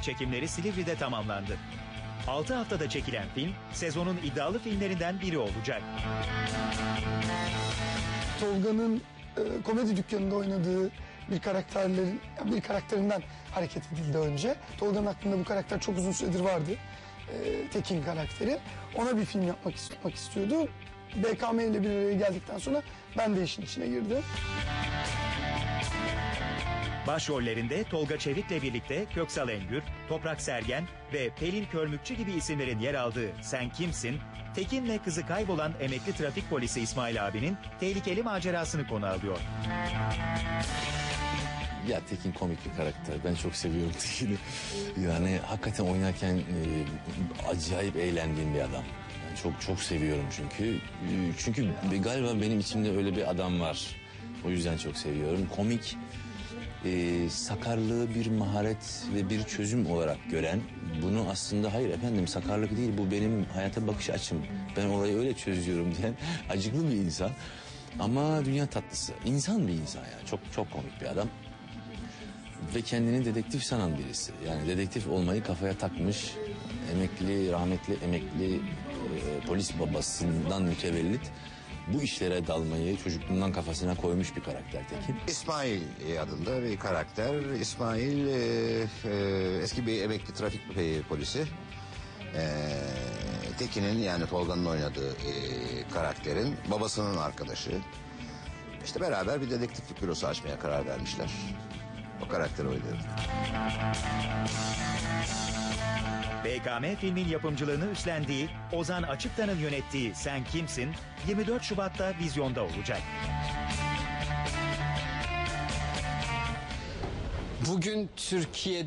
Çekimleri Silivri'de tamamlandı. 6 haftada çekilen film sezonun iddialı filmlerinden biri olacak. Tolga'nın e, komedi dükkanında oynadığı bir karakterlerin bir karakterinden hareket edildi önce. Tolga'nın aklında bu karakter çok uzun süredir vardı. E, Tekin karakteri. Ona bir film yapmak yapmak istiyordu. BKM ile bir araya geldikten sonra ben de işin içine girdim. Başrollerinde Tolga Çevik'le birlikte Köksal Engür, Toprak Sergen ve Pelin Körmükçü gibi isimlerin yer aldığı Sen Kimsin, Tekin'le kızı kaybolan emekli trafik polisi İsmail abinin tehlikeli macerasını konu alıyor. Ya Tekin komik bir karakter. Ben çok seviyorum Tekin'i. Yani hakikaten oynarken e, acayip eğlendiğim bir adam. Yani çok çok seviyorum çünkü. E, Çünkü galiba benim içimde öyle bir adam var. O yüzden çok seviyorum. Komik, e, sakarlığı bir maharet ve bir çözüm olarak gören, bunu aslında hayır efendim sakarlık değil bu benim hayata bakış açım. Ben olayı öyle çözüyorum diyen acıklı bir insan. Ama dünya tatlısı. İnsan bir insan yani. Çok çok komik bir adam ve kendini dedektif sanan birisi. Yani dedektif olmayı kafaya takmış, emekli, rahmetli emekli e, polis babasından mütevellit bu işlere dalmayı çocukluğundan kafasına koymuş bir karakter Tekin. İsmail e, adında bir karakter. İsmail e, e, eski bir emekli trafik e, polisi. E, Tekin'in yani Tolga'nın oynadığı e, karakterin babasının arkadaşı. İşte beraber bir dedektiflik bürosu açmaya karar vermişler. O karakteri oynuyorum. BKM filmin yapımcılığını üstlendiği Ozan Açıktan'ın yönettiği Sen Kimsin 24 Şubat'ta vizyonda olacak. Bugün Türkiye